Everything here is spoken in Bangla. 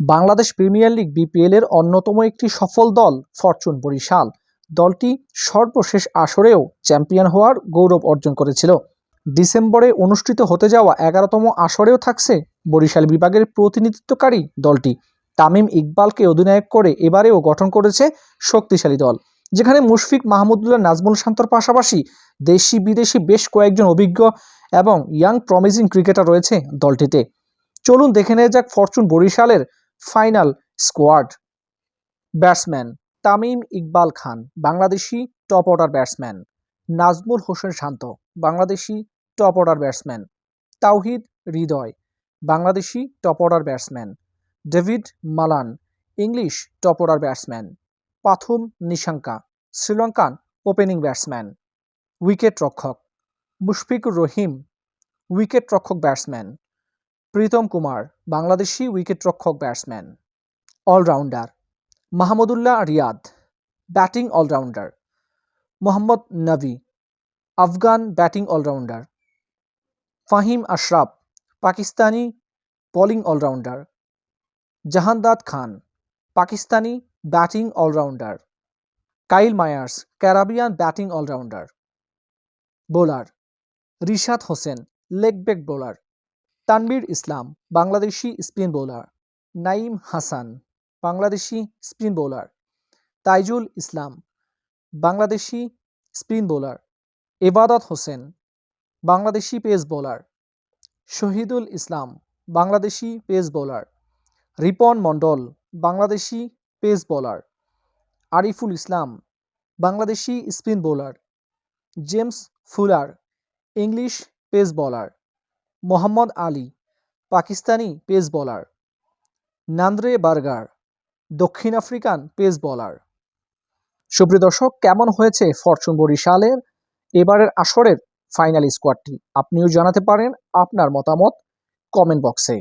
বাংলাদেশ প্রিমিয়ার লিগ বিপিএল এর অন্যতম একটি সফল দল, ফরচুন বরিশাল। দলটি সর্বশেষ আসরেও চ্যাম্পিয়ন হওয়ার গৌরব অর্জন করেছিল। ডিসেম্বরে অনুষ্ঠিত হতে যাওয়া এগারোতম আসরেও থাকছে বরিশাল বিভাগের প্রতিনিধিত্বকারী দলটি। তামিম ইকবালকে অধিনায়ক করে এবারেও গঠন করেছে শক্তিশালী দল, যেখানে মুশফিক মাহমুদুল্লাহ, নাজমুল শান্তর পাশাপাশি দেশি বিদেশি বেশ কয়েকজন অভিজ্ঞ এবং ইয়াং প্রমিজিং ক্রিকেটার রয়েছে দলটিতে। চলুন দেখে নেওয়া যাক ফরচুন বরিশালের final squad. Batsman Tamim Iqbal Khan, Bangladeshi top order batsman. Najmul Hossain Shanto, Bangladeshi top order batsman. Towhid Hridoy, Bangladeshi top order batsman. David Malan, English top order batsman. Pathum Nissanka, Sri Lankan opening batsman. Wicket রক্ষক, মুশফিকুর রহিম, উইকেট রক্ষক batsman. Pritom Kumar, Bangladeshi উইকেটরক্ষক batsman, all rounder. Mahmudullah Riyad, batting all rounder. Mohammad Nabi, Afghan batting all rounder. Fahim Ashraf, Pakistani bowling all rounder. Jahandad Khan, Pakistani batting all rounder. Kyle Mayers, Caribbean batting all rounder. Bowler, Rishad Hossain, leg break bowler. Tanvir Islam, Bangladeshi spin bowler. Naim Hasan, Bangladeshi spin bowler. Taijul Islam, Bangladeshi spin bowler. Ebadot Hossain, Bangladeshi pace bowler. Shahidul Islam, Bangladeshi pace bowler. Ripon Mondol, Bangladeshi pace bowler. Ariful Islam, Bangladeshi spin bowler. James Fuller, English pace bowler. Mohammad Ali, Pakistani pace bowler. Nandre Burger, দক্ষিণ আফ্রিকান পেস বলার। সুপ্রিয় দর্শক, কেমন হয়েছে ফরচুন বরিশালের এবারের আসরের ফাইনাল স্কোয়াডটি? আপনিও জানাতে পারেন আপনার মতামত কমেন্ট বক্সে।